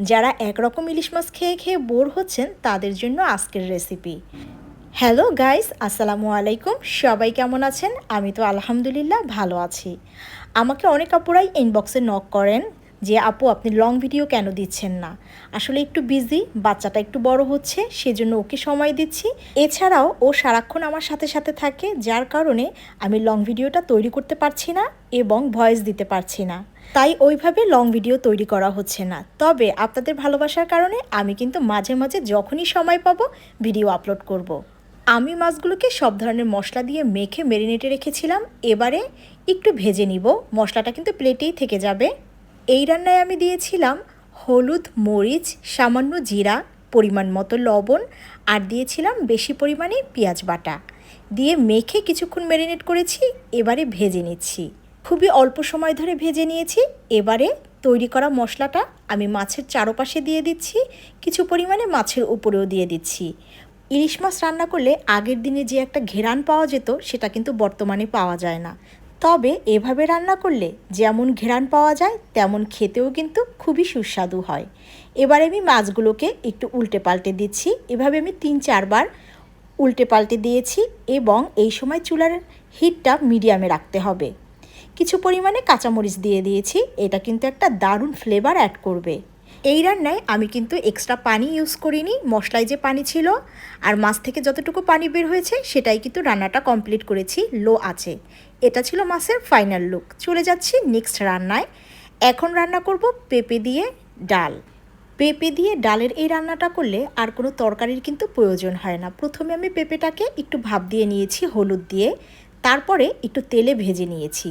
যারা একরকম ইলিশ মাছ খেয়ে খেয়ে বোর হচ্ছেন, তাদের জন্য আজকের রেসিপি হ্যালো গাইস আসসালামু আলাইকুম। সবাই কেমন আছেন? আমি তো আলহামদুলিল্লাহ ভালো আছি। আমাকে অনেক আপুরাই ইনবক্সে নক করেন। যে, আপু, আপনি লং ভিডিও কেন দিচ্ছেন না? আসলে একটু বিজি বাচ্চাটা একটু বড় হচ্ছে, সেজন্য ওকে সময় দিচ্ছি। এছাড়াও ও সারাক্ষণ আমার সাথে সাথে থাকে, যার কারণে আমি লং ভিডিওটা তৈরি করতে পারছি না এবং ভয়েস দিতে পারছি না। তাই ওইভাবে লং ভিডিও তৈরি করা হচ্ছে না। তবে আপনাদের ভালোবাসার কারণে আমি কিন্তু মাঝে মাঝে যখনই সময় পাবো ভিডিও আপলোড করব। আমি মাছগুলোকে সব ধরনের মশলা দিয়ে মেখে মেরিনেটে রেখেছিলাম। এবারে একটু ভেজে নিব। মশলাটা কিন্তু প্লেটেই থেকে যাবে। এই রান্নায় আমি দিয়েছিলাম হলুদ, মরিচ, সামান্য জিরা, পরিমাণ মতো লবণ আর দিয়েছিলাম বেশি পরিমাণে পেঁয়াজ বাটা। দিয়ে মেখে কিছুক্ষণ ম্যারিনেট করেছি, এবারে ভেজে নিচ্ছি। খুবই অল্প সময় ধরে ভেজে নিয়েছি, এবারে তৈরি করা মশলাটা আমি মাছের চারপাশে দিয়ে দিচ্ছি, কিছু পরিমাণে মাছের উপরেও দিয়ে দিচ্ছি। ইলিশ মাছ রান্না করলে আগের দিনে যে একটা ঘেরান পাওয়া যেত, সেটা কিন্তু বর্তমানে পাওয়া যায় না। তবে এভাবে রান্না করলে যেমন ঘেরান পাওয়া যায়, তেমন খেতেও কিন্তু খুবই সুস্বাদু হয়। এবারে আমি মাছগুলোকে একটু উল্টে পাল্টে দিচ্ছি। এভাবে আমি তিন চারবার উল্টে পাল্টে দিয়েছি এবং এই সময় চুলার হিটটা মিডিয়ামে রাখতে হবে। কিছু পরিমাণে কাঁচামরিচ দিয়ে দিয়েছি। এটা কিন্তু একটা দারুণ ফ্লেভার অ্যাড করবে। এই রান্নায় আমি কিন্তু এক্সট্রা পানি ইউজ করিনি, মশলায় যে পানি ছিল আর মাছ থেকে যতটুকু পানি বের হয়েছে সেটাই কিন্তু রান্নাটা কমপ্লিট করেছি লো আছে। এটা ছিল মাছের ফাইনাল লুক চলে যাচ্ছি নেক্সট রান্নায়। এখন রান্না করব পেঁপে দিয়ে ডাল। পেঁপে দিয়ে ডালের এই রান্নাটা করলে আর কোনো তরকারির কিন্তু প্রয়োজন হয় না। প্রথমে আমি পেঁপেটাকে একটু ভাপ দিয়ে নিয়েছি, হলুদ দিয়ে। তারপরে একটু তেলে ভেজে নিয়েছি।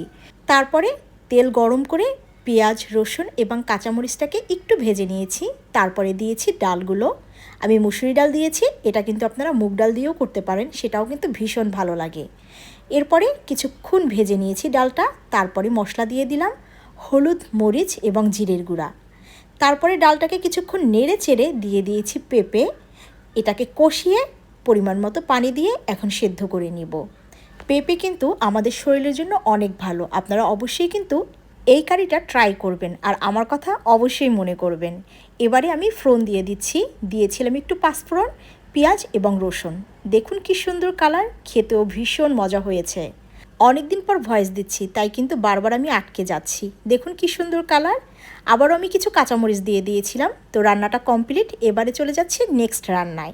তারপরে তেল গরম করে পেঁয়াজ, রসুন এবং কাঁচামরিচটাকে একটু ভেজে নিয়েছি। তারপরে দিয়েছি ডালগুলো। আমি মুসুরি ডাল দিয়েছি, এটা কিন্তু আপনারা মুগ ডাল দিয়েও করতে পারেন, সেটাও কিন্তু ভীষণ ভালো লাগে। এরপরে কিছুক্ষণ ভেজে নিয়েছি ডালটা, তারপরে মশলা দিয়ে দিলাম, হলুদ, মরিচ এবং জিরের গুঁড়া। তারপরে ডালটাকে কিছুক্ষণ নেড়ে চেড়ে দিয়ে দিয়েছি পেঁপে। এটাকে কষিয়ে পরিমাণ মতো পানি দিয়ে এখন সেদ্ধ করে নিব। পেঁপে কিন্তু আমাদের শরীরের জন্য অনেক ভালো, আপনারা অবশ্যই কিন্তু এই কারিটা ট্রাই করবেন। আর আমার কথা অবশ্যই মনে করবেন। এবারে আমি ফ্রন দিয়ে দিচ্ছি। দিয়েছিলাম একটু পাঁচফোড়ন, পেঁয়াজ এবং রসুন। দেখুন কি সুন্দর কালার খেতেও ভীষণ মজা হয়েছে। অনেক দিন পর ভয়েস দিচ্ছি, তাই কিন্তু বারবার আমি আটকে যাচ্ছি। দেখুন কি সুন্দর কালার আবারও আমি কিছু কাঁচামরিচ দিয়ে দিয়েছিলাম। তো রান্নাটা কমপ্লিট এবারে চলে যাচ্ছি নেক্সট রান্নায়।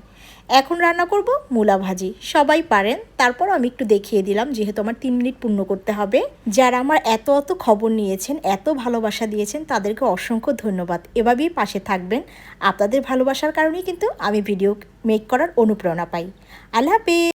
এখন রান্না করব মূলা ভাজি। সবাই পারেন, তারপর আমি একটু দেখিয়ে দিলাম যেহেতু আমার তিন মিনিট পূর্ণ করতে হবে। যারা আমার এত এত খবর নিয়েছেন, এত ভালোবাসা দিয়েছেন, তাদেরকে অসংখ্য ধন্যবাদ। এভাবেই পাশে থাকবেন। আপনাদের ভালোবাসার কারণেই কিন্তু আমি ভিডিও মেক করার অনুপ্রেরণা পাই। আল্লাহ হাফেজ!